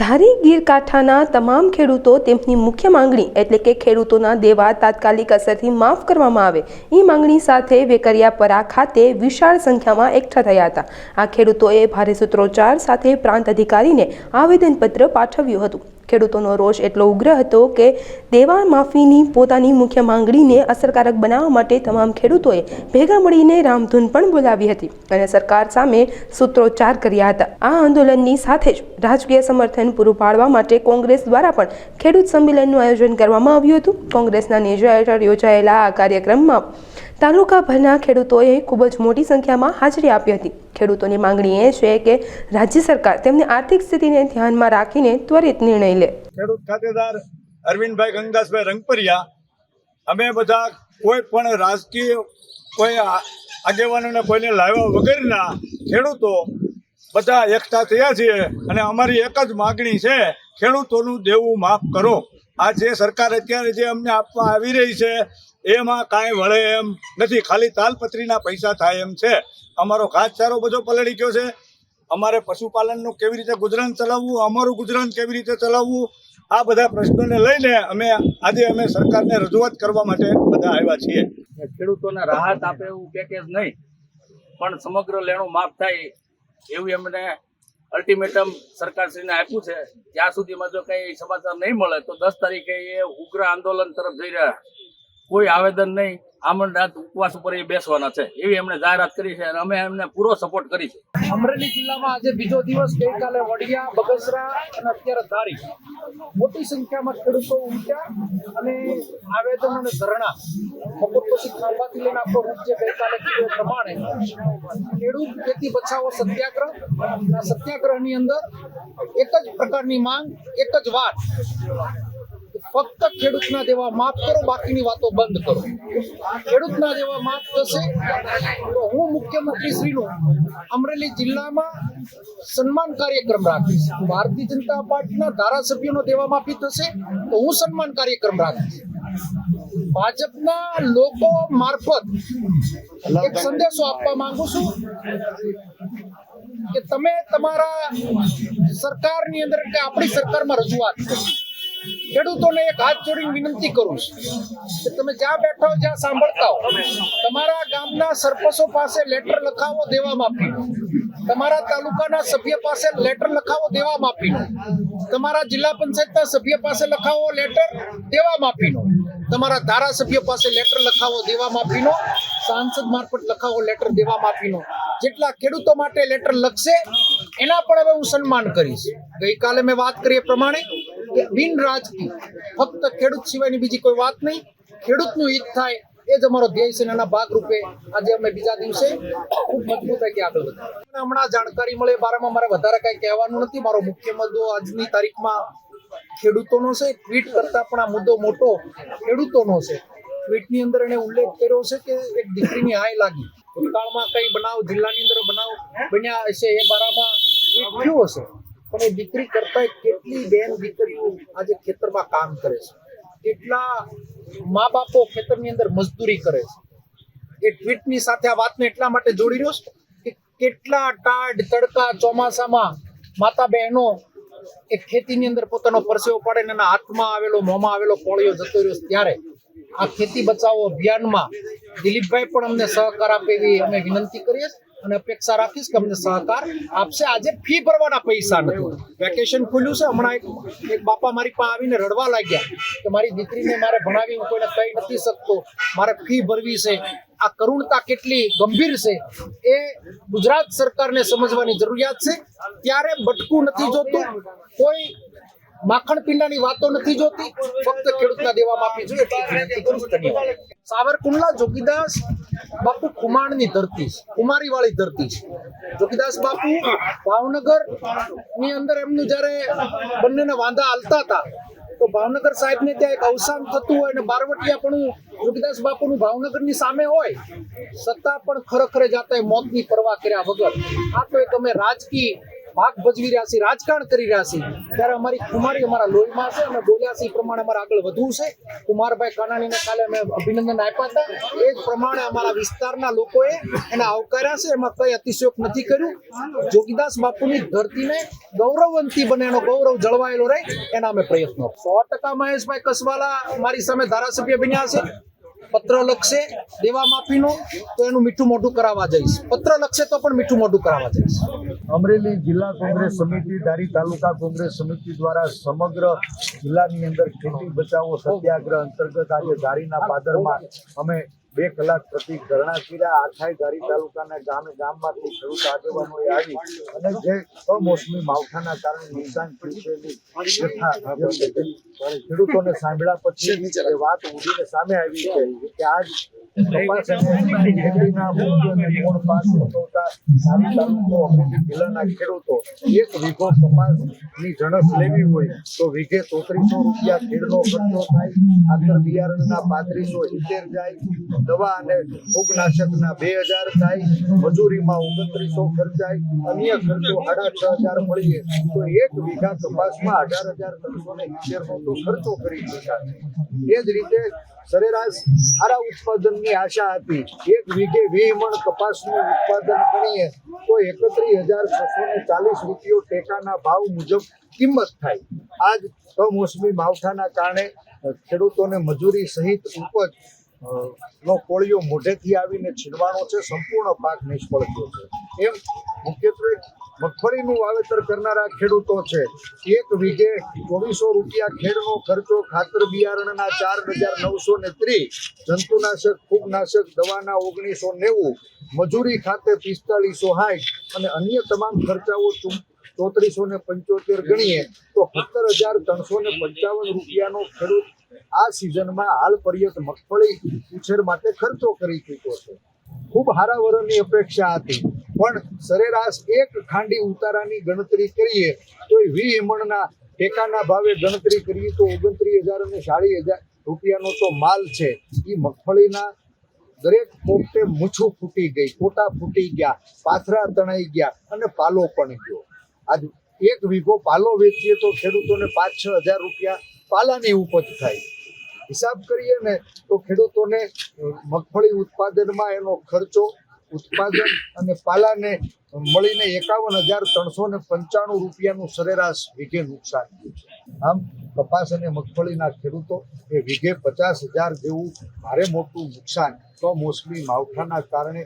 ધારી ગીર કાંઠાના તમામ ખેડૂતો તેમની મુખ્ય માંગણી એટલે કે ખેડૂતોના દેવા તાત્કાલિક અસરથી માફ કરવામાં આવે. એ માંગણી સાથે વેકરિયાપરા ખાતે વિશાળ સંખ્યામાં એકઠા થયા હતા. આ ખેડૂતોએ ભારે સૂત્રોચ્ચાર સાથે પ્રાંત અધિકારીને આવેદનપત્ર પાઠવ્યું હતું. ખેડૂતોનો રોષ એટલો ઉગ્ર હતો કે દેવાણ માફીની પોતાની મુખ્ય માંગણીને અસરકારક બનાવવા માટે તમામ ખેડૂતોએ ભેગા મળીને રામધૂન પણ બોલાવી હતી અને સરકાર સામે સૂત્રોચ્ચાર કર્યા હતા. આ આંદોલનની સાથે જ રાજકીય સમર્થન પૂરું પાડવા માટે કોંગ્રેસ દ્વારા પણ ખેડૂત સંમેલનનું આયોજન કરવામાં આવ્યું હતું. કોંગ્રેસના નેજા હેઠળ યોજાયેલા આ કાર્યક્રમમાં તાલુકાભરના ખેડૂતોએ ખૂબ જ મોટી સંખ્યામાં હાજરી આપી હતી. ખેડૂતોની માંગણી એ છે કે રાજ્ય સરકાર તેમની આર્થિક સ્થિતિને ધ્યાનમાં રાખીને ત્વરિત નિર્ણય લે. ખેડૂત ખાતેદાર અરવિંદભાઈ ગંગદાસભાઈ રંગપરિયા, અમે બધા કોઈ પણ રાજકીય કોઈ આગેવાનોને કોઈને લાવ્યા વગરના ખેડૂતો બધા એકઠા થયા છીએ અને અમારી એક જ માગણી છે, ખેડૂતોનું દેવું માફ કરો. આ જે સરકાર અત્યારે જે અમને આપવા આવી રહી છે એમાં કાંઈ વળે એમ નથી. ખાલી તાલપત્રીના પૈસા થાય એમ છે. અમારો ઘાસચારો બધો પલળી ગયો છે. અમારે પશુપાલનનું કેવી રીતે ગુજરાન ચલાવવું, અમારું ગુજરાન કેવી રીતે ચલાવવું, આ બધા પ્રશ્નોને લઈને અમે આજે અમે સરકારને રજૂઆત કરવા માટે બધા આવ્યા છીએ. ખેડૂતોને રાહત આપે એવું પેકેજ નહીં, પણ સમગ્ર લેણું માફ થાય એવું એમને અલ્ટિમેટમ સરકારશ્રીને આપ્યું છે. ત્યાં સુધીમાં જો કંઈ સમાચાર નહીં મળે, તો દસ તારીખે એ ઉગ્ર આંદોલન તરફ જઈ રહ્યા. કોઈ આવેદન નહીં. આમંડ ઉપવાસ ઉપર એ બેસવાના છે. એવી એમણે જાહેરાત કરી છે અને અમે એમને પૂરો સપોર્ટ કરી છે. અમરેલી જિલ્લામાં આજે બીજો દિવસ ગઈકાલે વડિયા, બગસરા અને અત્યારે ધારી. મોટી સંખ્યામાં ખેડૂતો ઉમટ્યા અને આવેદન અને ધરણા બપોર પછી ખાંભાથી લઈને આપણો જે ગઈકાલે કીધું પ્રમાણે ખેડૂત ખેતી બચાવો સત્યાગ્રહ. સત્યાગ્રહની અંદર એક જ પ્રકારની માંગ, એક જ વાત. ફક્ત ખેડૂતના દેવા માફ કરો, બાકીની વાતો બંધ કરો. ખેડૂતના દેવા માફ થશે તો હું મુખ્યમંત્રી શ્રીનું અમરેલી જિલ્લામાં સન્માન કાર્યક્રમ રાખીશ. ભારતીય જનતા પાર્ટીના ધારાસભ્યોનો દેવા માફી થશે તો હું સન્માન કાર્યક્રમ રાખીશ. ભાજપના લોકો મારફત એક સંદેશો આપવા માંગુ છું કે તમે તમારા સરકારની અંદર, કે આપણી સરકારમાં રજૂઆત કરો. ખેડૂતોને એક હાથ જોડીને વિનંતી કરું છું કે તમે જ્યાં બેઠો જ્યાં સાંભળતા હો, તમારા ગામના સરપંચો પાસે લેટર લખાવો, દેવા માફી. તમારા તાલુકાના સભ્ય પાસે લેટર લખાવો, દેવા માફીનો તમારા જિલ્લા પંચાયતના સભ્ય પાસે લખાવો લેટર દેવા માફીનો તમારા ધારાસભ્ય પાસે લેટર લખાવો, દેવા માફીનો સાંસદ મારફત લખાવો લેટર દેવા માફીનો જેટલા ખેડૂતો માટે લેટર લખશે, એના પણ હવે હું સન્માન કરીશ. ગઈકાલે મેં વાત કરી એ પ્રમાણે બિન રાજકીય ફક્ત ખેડૂત સિવાયની બીજી કોઈ વાત નહીં. ખેડૂતનું હિત થાય એ જ અમારો ધ્યેય છે એના ભાગરૂપે આજે અમે બીજા દિવસે ખૂબ મજબૂતાઈથી આગળ વધ્યા. હમણાં જાણકારી મળે બારામાં મારે વધારે કઈ કહેવાનું નથી. મારો મુખ્ય મુદ્દો આજની તારીખમાં ખેડૂતોનો છે. ટ્વીટ કરતા પણ આ મુદ્દો મોટો ખેડૂતોનો છે. ટ્વીટની અંદર એને ઉલ્લેખ કર્યો છે કે એક દીકરીની હાય લાગી. ભૂતકાળમાં કઈ બનાવ, જિલ્લાની અંદર બનાવ બન્યા હશે એ બારામાં ટ્વીટ થયું હશે. પણ એ દીકરી કરતા કેટલી બેન દીકરીઓ આજે ખેતરમાં કામ કરે છે. કેટલા મા બાપો ખેતરની અંદર મજદૂરી કરે છે. એ ટ્વીટની સાથે આ વાતને એટલા માટે જોડી રહ્યો છું કે કેટલા ટાઢ, તડકા, ચોમાસામાં માતા બહેનો એ ખેતીની અંદર પોતાનો પરસેવો પાડે ને એના હાથમાં આવેલો, મોંમાં આવેલો કોળિયો જતો રહ્યો ત્યારે. આ ખેતી બચાવો અભિયાનમાં દિલીપભાઈ પણ અમને સહકાર આપે એવી અમે વિનંતી કરીએ છીએ. અને અપેક્ષા રાખીશ કે અમને સહકાર આપશે. આજે ફી ભરવાના પૈસા નથી. વેકેશન ખુલ્યું છે. હમણાં એક એક બાપા મારી પાસે આવીને રડવા લાગ્યા કે મારી દીકરીને મારે ભણાવી હું કોઈને કહી નથી શકતો. મારે ફી ભરવી છે. આ કરુણતા કેટલી ગંભીર છે. એ ગુજરાત સરકારને સમજવાની જરૂરિયાત છે. ત્યારે બટકું નથી જોતું. કોઈ માખણ પીંડાની વાતો નથી જોતી. ફક્ત ખેડૂતના દેવા માફી જોઈએ. સાવરકુંડલા જોગીદાસ બાપુ કુમાણની ધરતી છે, કુમારીવાળી ધરતી છે. જોગીદાસ બાપુ ભાવનગરની અંદર એમનું જ્યારે બંનેને વાંધા હાલતા હતા, તો ભાવનગર સાહેબને ત્યાં એક અવસાન થતું હોય અને બારવટિયા પણ જોગીદાસ બાપુનું ભાવનગરની સામે હોય, સત્તા પણ ખરેખર જાતે મોતની પરવા કર્યા વગર. આ તો એક અમે રાજકીય ભાગ ભજવી રહ્યા છીએ રાજકારણ કરી રહ્યા છીએ ત્યારે અમારી કુમારી અમારા લોહીમાં છે અને બોલ્યા છે, એ પ્રમાણે અમારે આગળ વધવું છે. કુમારભાઈ કાનાણીને કાલે અમે અભિનંદન આપ્યા હતા. એ જ પ્રમાણે અમારા વિસ્તારના લોકોએ એને આવકાર્યા છે. એમાં કઈ અતિશયોક નથી કર્યું. જોગીદાસ બાપુની ધરતીને ગૌરવવંતી બને એનો ગૌરવ જળવાયેલો રહે એના અમે પ્રયત્નો. સો ટકા મહેશભાઈ કસવાલા મારી સામે ધારાસભ્ય બન્યા છે. પત્ર લખશે, દેવા માફીનો, તો એનું મીઠું મોઢું કરાવવા જઈશ. પત્ર લખશે તો પણ મીઠું મોઢું કરાવવા જઈશ. અમરેલી જિલ્લા કોંગ્રેસ સમિતિ, ધારી તાલુકા કોંગ્રેસ સમિતિ દ્વારા સમગ્ર જિલ્લાની અંદર ખેતી બચાવો સત્યાગ્રહ અંતર્ગત આજે ધારીના પાદરમાં અમે બે કલાક પ્રતિ ધરણા કર્યા આખાય ધારી તાલુકાના ગામે, ગામમાંથી ખેડૂત આગેવાનો આવી અને જે કમોસમી માવઠાના કારણે નુકસાન થયું છે એની વ્યથા વ્યક્ત કરી. ખેડૂતોને સાંભળ્યા પછી વાત ઉડીને સામે આવી કે આજ જિલ્લાના ખેડૂતો બે હજાર થાય મજૂરીમાં ઓગણત્રીસો ખર્ચાય અન્ય ખર્ચો સાડા છ હજાર મળીએ તો એક વીઘા કપાસમાં અઢાર હજાર ત્રણસો ને સિત્તેરનો તો ખર્ચો કરી શકાય એ જ રીતે સરેરાશ સારા ઉત્પાદનની આશા હતી. એક વીઘે વીમણ કપાસનું ઉત્પાદન ગણીએ તો એકત્રીસ હજાર છસો ને ચાલીસ રૂપિયો ટેકાના ભાવ મુજબ કિંમત થાય. આજ કમોસમી માવઠાના કારણે ખેડૂતોને મજૂરી સહિત ઉપજ નો કોળિયો મોઢેથી આવીને છીનવાનો છે. સંપૂર્ણ પાક નિષ્ફળ થયો છે. એમ મુખ્યત્વે મગફળીનું વાવેતર કરનારા ખેડૂતો છે. એક વીઘે ચોવીસો રૂપિયા ખેડનો ખર્ચો ખાતર બિયારણના ચાર હજાર નવસો ને ત્રીસ, જંતુનાશક, ફૂગનાશક, દવાના ઓગણીસો નેવું, મજૂરી ખાતે પિસ્તાળીસો સાઠ અને અન્ય તમામ ખર્ચાઓ ચોત્રીસો ને પંચોતેર ગણીએ તો સત્તર હજાર ત્રણસો ને પંચાવન રૂપિયાનો ખેડૂત આ સિઝનમાં હાલ પર્યત મગફળી ઉછેર માટે ખર્ચો કરી ચૂક્યો છે. ખૂબ હારાવરણની અપેક્ષા હતી. પણ સરેરાશ એક ખાંડી ઉતારાની ગણતરી કરીએ તો એ વી હિમણના ટેકાના ભાવે ગણતરી કરીએ તો ઓગણત્રીસ હજાર અને સાડી હજાર રૂપિયાનો તો માલ છે. એ મગફળીના દરેક પોપટે મૂછું ફૂટી ગઈ કોટા ફૂટી ગયા, પાથરા તણાઈ ગયા અને પાલો પણ ગયો. આજ એક વીઘો પાલો વેચીએ તો ખેડૂતોને પાંચ છ હજાર રૂપિયા પાલાની ઉપજ થાય. હિસાબ કરીએ ને તો ખેડૂતોને મગફળી ઉત્પાદનમાં એનો ખર્ચો ઉત્પાદન અને પાલાને મળીને એકાવન હજાર ત્રણસો ને પંચાણું રૂપિયાનું સરેરાશ વીઘે નુકસાન થયું છે. આમ કપાસ અને મગફળીના ખેડૂતો એ વીઘે પચાસ હજાર જેવું ભારે મોટું નુકસાન કમોસમી માવઠાના કારણે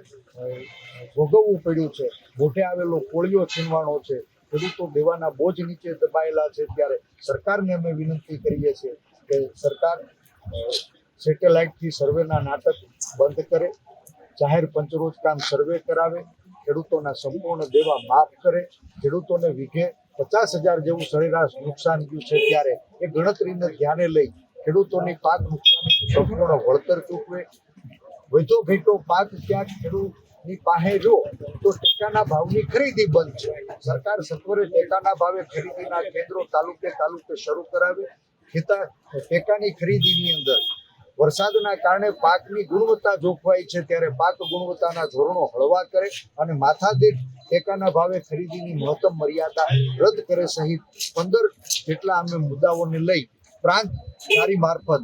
ભોગવવું પડ્યું છે. મોઢે આવેલો કોળિયો છીનવાનો છે. ખેડૂતો દેવાના બોજ નીચે દબાયેલા છે ત્યારે સરકારને અમે વિનંતી કરીએ છીએ કે સરકાર સેટેલાઇટથી સર્વેના નાટક બંધ કરે. જાહેર પંચરોજ કામ સર્વે કરાવે, ખેડૂતોના સંપૂર્ણ દેવા માફ કરે, ખેડૂતોને વીઘે પચાસ હજાર જેવું સરેરાશ નુકસાન ગયું છે ત્યારે એ ગણતરીને ધ્યાને લઈ ખેડૂતોની પાક નુકસાનીનું સંપૂર્ણ વળતર ચૂકવે. વધુ ઘેટો પાક ક્યાંક ખેડૂતની પાસે જો તો ટેકાના ભાવની ખરીદી બંધ છે. સરકાર સત્વરે ટેકાના ભાવે ખરીદીના કેન્દ્રો તાલુકે તાલુકે શરૂ કરાવે. ખેતા ટેકાની ખરીદીની અંદર વરસાદના કારણે પાકની ગુણવત્તા જોખવાઈ છે ત્યારે પાક ગુણવત્તાના ધોરણો હળવા કરે અને માથાદીઠ ટેકાના ભાવે ખરીદીની મહત્તમ મર્યાદા રદ કરે સહિત પંદર જેટલા અમે મુદ્દાઓને લઈ પ્રાંત ધારી મારફત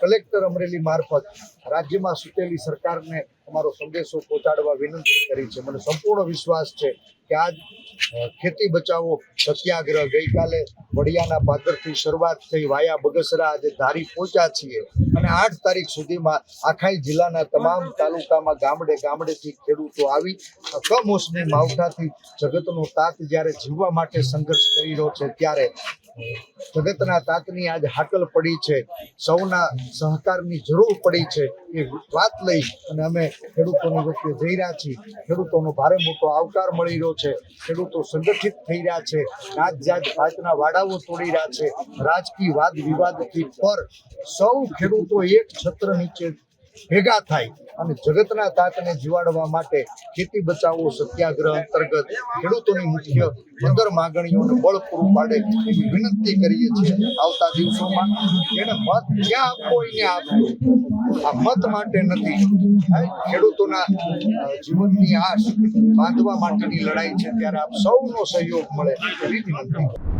કલેક્ટર અમરેલી મારફત રાજ્યમાં સૂચેલી સરકારને અમારો સંદેશો પહોંચાડવા વિનંતી કરી છે. મને સંપૂર્ણ વિશ્વાસ છે કે આજ ખેતી બચાવો સત્યાગ્રહ ગઈકાલે વડિયાના પાદરથી શરૂઆત થઈ વાયા બગસરા આજે ધારી પહોંચ્યા છીએ અને આઠ તારીખ સુધીમાં આખાઈ જિલ્લાના તમામ તાલુકામાં ગામડે ગામડેથી ખેડૂતો આવી કમોસમી માવઠાથી જગતનો તાત જ્યારે જીવવા માટે સંઘર્ષ કરી રહ્યો છે ત્યારે જગતના તાતની આજ હાકલ પડી છે. સૌના સહકારની જરૂર પડી છે એ વાત લઈ અને અમે ખેડૂતોની વચ્ચે જઈ રહ્યા છીએ. ખેડૂતોનો ભારે મોટો આવકાર મળી રહ્યો છે. ખેડૂતો સંગઠિત થઈ રહ્યા છે. જાત જાત ભાતના વાડાઓ તોડી રહ્યા છે. રાજકીય વાદ વિવાદથી પર સૌ ખેડૂતો એક છત્ર નીચે ભેગા થાય અને જગતના તાતને જીવાડવા માટે ખેતી બચાવો સત્યાગ્રહ અંતર્ગત ખેડૂતોની મુખ્ય પંદર માગણીઓને બળ પૂરું પાડે એવી વિનંતી કરીએ છીએ આવતા દિવસોમાં. એને મત ક્યાં આપવો એને આપવો આ મત માટે નથી. ખેડૂતોના જીવનની આશ બાંધવા માટેની લડાઈ છે. ત્યારે આપ સૌનો સહયોગ મળે એવી વિનંતી.